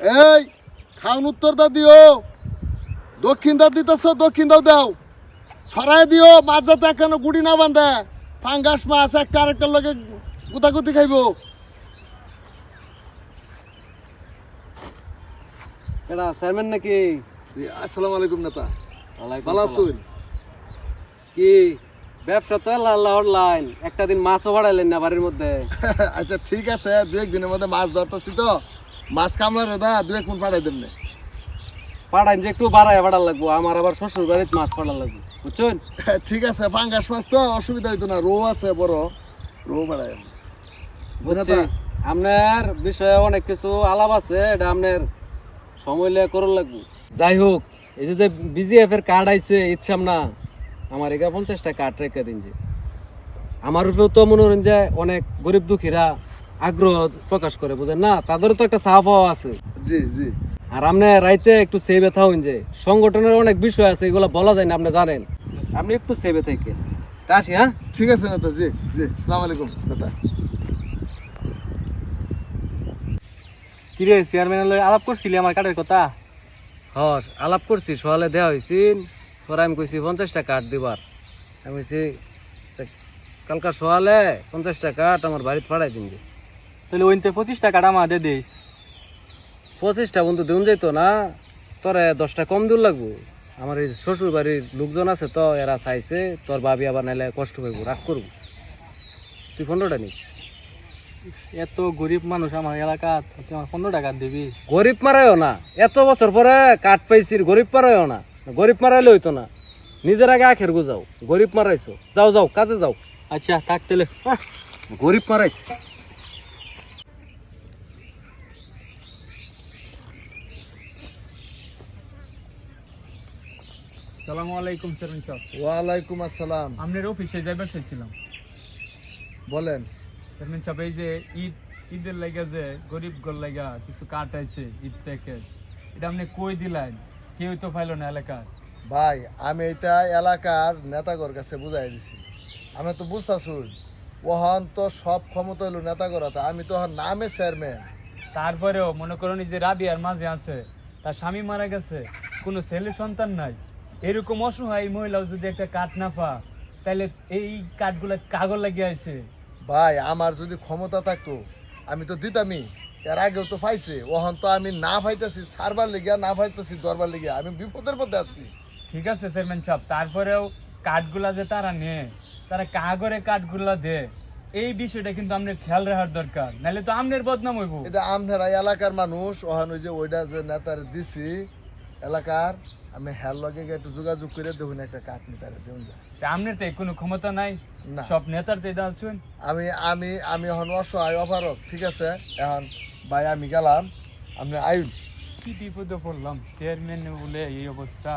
এই খাউন উত্তর দা দিও। দক্ষিণ দা দিতেছ দক্ষিণ দাও ছড়াই দিও মাছ যাতে এখনও গুড়ি না বান্ধে। ফাঙ্গাস মাছ একটা আরেকটার লগে গুতাগুতি খাইব। এটা চেয়ারম্যান নাকি? আসসালামু আলাইকুম নেতা। ভালো। আছুন? কি ব্যবসা তো আল্লাহ আল্লাহ অনলাইন একটা দিন মাছও বাড়াইলেন না বাড়ির মধ্যে। আচ্ছা ঠিক আছে দু এক দিনের মধ্যে মাছ ধরতেছি তো। মাছ কামলা রে দা দু এক ফোন পাঠাই দেন নে। পাড়াইন যে একটু বাড়ায় বাড়ার লাগবো আমার আবার শ্বশুর বাড়িতে মাছ পাড়ার লাগবো বুঝছেন? ঠিক আছে ফাঙ্গাস মাছ তো অসুবিধা হইতো না রৌ আছে বড় রৌ পাঠাই বুঝছি। আপনার বিষয়ে অনেক কিছু আলাপ আছে এটা আপনার সময় লিয়ে করুন লাগবো। যাই হোক এই যে বিজিএফ এর কার্ড আইছে ইচ্ছাম না আমার এগা পঞ্চাশটা কার্ড রেখে দিন যে। আমার উপরেও তো মনে করেন যে অনেক গরিব দুঃখীরা আগ্রহ প্রকাশ করে বুঝেন না? তাদেরও তো একটা চাপ পাওয়া আছে। জি জি। আর আপনি রাইতে একটু সেভে থাকুন যে সংগঠনের অনেক বিষয় আছে এগুলো বলা যায় না আপনি জানেন। আপনি একটু সেভে থেকে আসি হ্যাঁ? ঠিক আছে নেতা জি জি সালাম আলাইকুম নেতা। কিরে চেয়ারম্যান আলাপ করছিলি আমার কার্ডের কথা? হস আলাপ করছি সকালে দেওয়া হয়েছিল পরে আমি কইছি পঞ্চাশটা কাঠ দিবার। আমি কইছি "তা কালকা সকালে পঞ্চাশটা কাঠ আমার বাড়িতে পাঠাই দিন তাহলে ওইতে পঁচিশ টাকা আমার দিয়ে দিস। পঁচিশটা বন্ধু দিন যাইতো না তোরে দশটা কম দূর লাগবো। আমার এই শ্বশুর বাড়ির লোকজন আছে তো এরা চাইছে তোর ভাবি আবার নাইলে কষ্ট পাইব রাগ করব। তুই পনেরোটা নিস। এত গরিব মানুষ আমার এলাকা তুই আমার পনেরো টাকা দিবি। গরিব মারাইও না এত বছর পরে কাঠ পাইছি গরিব মারাইও না। গরিব মারাইলে হইতো না। নিজের আগে আখের গুজাও গরিব মারাইছো। যাও যাও কাজে যাও। আচ্ছা থাক তাহলে। গরিব মারাইছে। সালামু আলাইকুম চেয়ারম্যান সাহেব। ওয়ালাইকুম আসসালাম। আপনার অফিসে যাইবার চাইছিলাম। বলেন। চেয়ারম্যান সাহেব এই যে ঈদ ঈদের লাগা যে গরিব গোল লাগা কিছু কাট আছে ঈদ প্যাকেজ এটা আপনি কই দিলেন? কেউ তো পাইলো না এলাকার। ভাই আমি এটা এলাকার নেতাগর কাছে বুঝাই দিছি। আমি তো বুঝতেছুন ওহান তো সব ক্ষমতা হইল নেতাগর হাতে। আমি তো ওহন নামে চেয়ারম্যান। তারপরেও মনে করুন যে রাবিয়ার মাঝে আছে তার স্বামী মারা গেছে কোনো ছেলে সন্তান নাই। এরকম অসহায় মহিলাও যদি একটা কাঠ না পা তাহলে এই কাঠগুলা কাগজ লাগিয়ে আছে ভাই আমার যদি ক্ষমতা থাকতো আমি তো দিতামই। এর আগেও তো পাইছে। ওহন তো আমি না পাইতেছি সারবার লেগিয়া না পাইতেছি দরবার লেগিয়া আমি বিপদের মধ্যে আছি। ঠিক আছে চেয়ারম্যান সাহেব তারপরেও কাঠগুলা যে তারা নেয় তারা কাগরে কাঠগুলা দে। এই বিষয়টা কিন্তু আপনার খেয়াল রাখার দরকার। নাহলে তো আমনের বদনাম হইব। এটা আমনেরা এলাকার মানুষ ওহান ওই যে ওইটা যে নেতার দিছি এলাকার আমি হের লগে একটু যোগাযোগ করে দেখুন একটা কাঠ নিতারে দেখুন যা। তা তো কোনো ক্ষমতা নাই? সব নেতার তো দাঁড়াচ্ছেন? আমি আমি আমি এখন অসহায় অপারক ঠিক আছে? এখন ভাই আমি গেলাম আপনি আইন। কি বিপদে পড়লাম? চেয়ারম্যান বলে এই অবস্থা।